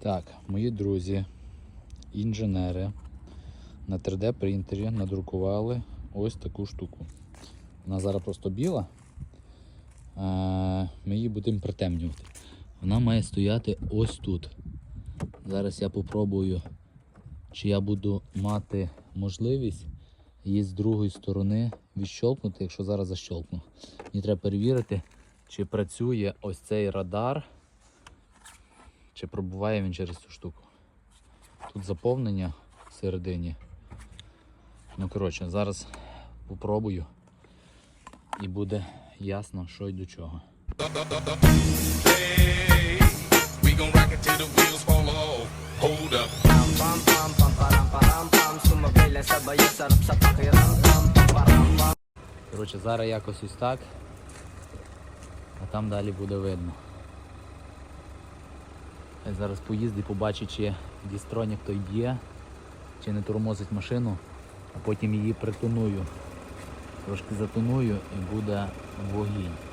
Так, мої друзі, інженери на 3D принтері надрукували ось таку штуку. Вона зараз просто біла. Ми її будемо притемнювати. Вона має стояти ось тут. Зараз я попробую, чи я буду мати можливість її з другої сторони відщолкнути, якщо зараз защолкну. Мені треба перевірити, чи працює ось цей радар, чи пробуває він через цю штуку. Тут заповнення всередині. Ну, коротше, зараз попробую і буде ясно, що й до чого. Коротше, зараз якось ось так, а там далі буде видно. Я зараз поїзди, побачу, чи дістронік той б'є, чи не тормозить машину, а потім її притоную. Трошки затоную і буде вогінь.